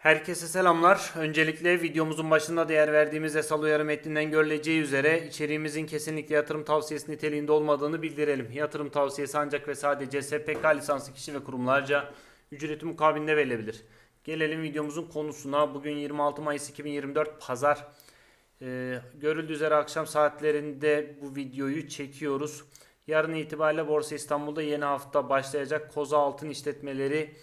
Herkese selamlar. Öncelikle videomuzun başında değer verdiğimiz yasal uyarı metninden görüleceği üzere içeriğimizin kesinlikle yatırım tavsiyesi niteliğinde olmadığını bildirelim. Yatırım tavsiyesi ancak ve sadece SPK lisanslı kişi ve kurumlarca ücreti mukabilinde verilebilir. Gelelim videomuzun konusuna. Bugün 26 Mayıs 2024 Pazar. Ee, görüldüğü üzere akşam saatlerinde bu videoyu çekiyoruz. Yarın itibariyle Borsa İstanbul'da yeni hafta başlayacak Koza Altın İşletmeleri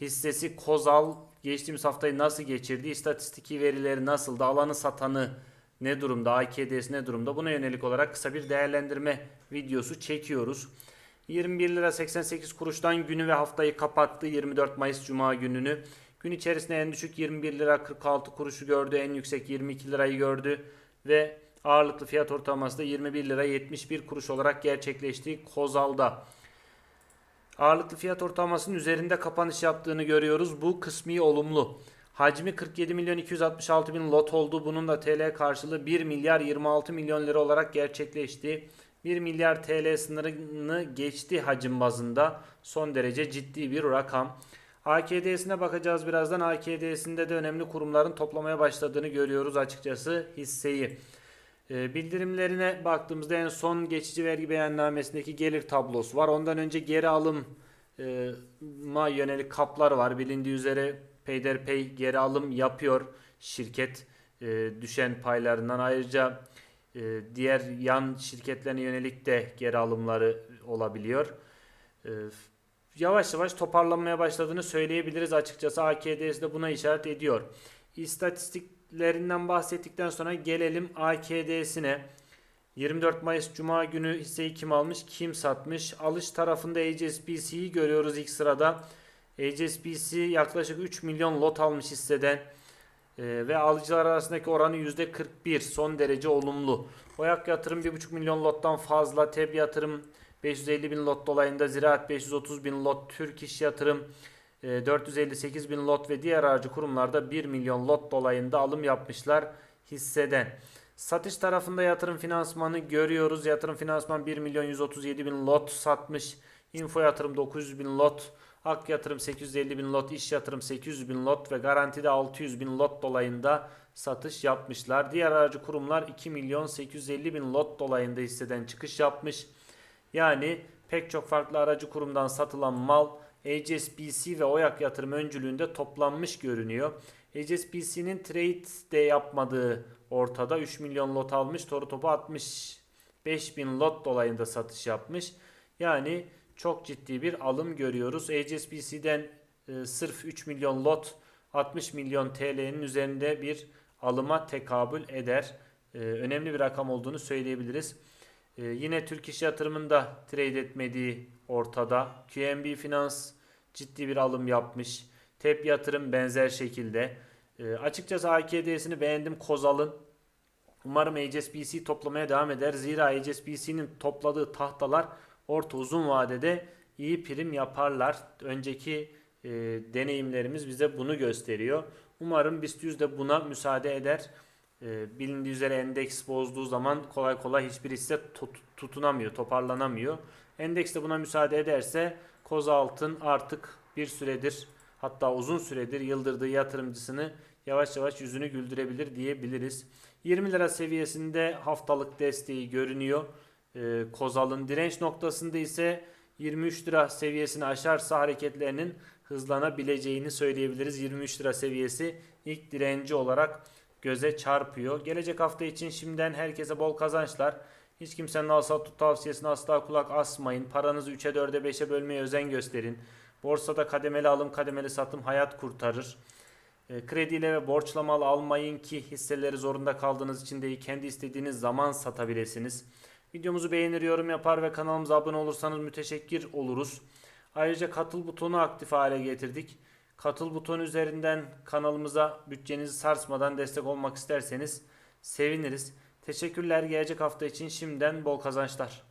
hissesi Kozal geçtiğimiz haftayı nasıl geçirdi? İstatistiki verileri nasıldı? Alanı satanı ne durumda? AKD'si ne durumda? Buna yönelik olarak kısa bir değerlendirme videosu çekiyoruz. 21 lira 88 kuruştan günü ve haftayı kapattı 24 Mayıs Cuma gününü. Gün içerisinde en düşük 21 lira 46 kuruşu gördü. En yüksek 22 lirayı gördü. Ve ağırlıklı fiyat ortalaması da 21 lira 71 kuruş olarak gerçekleşti Kozal'da. Ağırlıklı fiyat ortalamasının üzerinde kapanış yaptığını görüyoruz. Bu kısmi olumlu. Hacmi 47 milyon 266 bin lot oldu. Bunun da TL karşılığı 1 milyar 26 milyon lira olarak gerçekleşti. 1 milyar TL sınırını geçti hacim bazında. Son derece ciddi bir rakam. AKD'sine bakacağız birazdan. AKD'sinde de önemli kurumların toplamaya başladığını görüyoruz açıkçası hisseyi. E, bildirimlerine baktığımızda en son geçici vergi beyannamesindeki gelir tablosu var. Ondan önce geri alım e, yönelik kaplar var. Bilindiği üzere peyderpey geri alım yapıyor şirket e, düşen paylarından. Ayrıca e, diğer yan şirketlerine yönelik de geri alımları olabiliyor. Yavaş yavaş toparlanmaya başladığını söyleyebiliriz açıkçası. AKD'si de buna işaret ediyor. İstatistiklerinden bahsettikten sonra gelelim AKD'sine. 24 Mayıs Cuma günü hisseyi kim almış, kim satmış? Alış tarafında HSBC'yi görüyoruz ilk sırada. HSBC yaklaşık 3 milyon lot almış hisseden Ee, ve alıcılar arasındaki oranı %41 son derece olumlu. Oyak yatırım 1,5 milyon lottan fazla, TEB yatırım 550 bin lot dolayında, Ziraat 530 bin lot, Türk İş Yatırım e, 458 bin lot ve diğer aracı kurumlarda 1 milyon lot dolayında alım yapmışlar hisseden. Satış tarafında yatırım finansmanı görüyoruz. Yatırım finansman 1 milyon 137 bin lot satmış. Info yatırım 900 bin lot. Ak yatırım 850 bin lot. iş yatırım 800 bin lot ve garantide 600 bin lot dolayında satış yapmışlar. Diğer aracı kurumlar 2 milyon 850 bin lot dolayında hisseden çıkış yapmış. Yani pek çok farklı aracı kurumdan satılan mal HSBC ve Oyak yatırım öncülüğünde toplanmış görünüyor. HSBC'nin trade de yapmadığı ortada 3 milyon lot almış. Toru topu 65 bin lot dolayında satış yapmış. Yani çok ciddi bir alım görüyoruz. HSBC'den e, sırf 3 milyon lot 60 milyon TL'nin üzerinde bir alıma tekabül eder. E, önemli bir rakam olduğunu söyleyebiliriz. E, yine Türk İş Yatırım'ın da trade etmediği ortada. QNB Finans ciddi bir alım yapmış. TEP Yatırım benzer şekilde. E, açıkçası AKD'sini beğendim Kozal'ın. Umarım HSBC toplamaya devam eder. Zira HSBC'nin topladığı tahtalar orta uzun vadede iyi prim yaparlar. Önceki e, deneyimlerimiz bize bunu gösteriyor. Umarım BIST 100 de buna müsaade eder. E, bilindiği üzere endeks bozduğu zaman kolay kolay hiçbir hisse tut- tutunamıyor, toparlanamıyor. Endeks de buna müsaade ederse Koza Altın artık bir süredir hatta uzun süredir yıldırdığı yatırımcısını yavaş yavaş yüzünü güldürebilir diyebiliriz. 20 lira seviyesinde haftalık desteği görünüyor. Ee, Kozal'ın direnç noktasında ise 23 lira seviyesini aşarsa hareketlerinin hızlanabileceğini söyleyebiliriz. 23 lira seviyesi ilk direnci olarak göze çarpıyor. Gelecek hafta için şimdiden herkese bol kazançlar. Hiç kimsenin al sat tavsiyesine asla kulak asmayın. Paranızı 3'e 4'e 5'e bölmeye özen gösterin. Borsada kademeli alım kademeli satım hayat kurtarır. E, krediyle ve borçla mal almayın ki hisseleri zorunda kaldığınız için değil kendi istediğiniz zaman satabilirsiniz. Videomuzu beğenir, yorum yapar ve kanalımıza abone olursanız müteşekkir oluruz. Ayrıca katıl butonu aktif hale getirdik. Katıl butonu üzerinden kanalımıza bütçenizi sarsmadan destek olmak isterseniz seviniriz. Teşekkürler gelecek hafta için şimdiden bol kazançlar.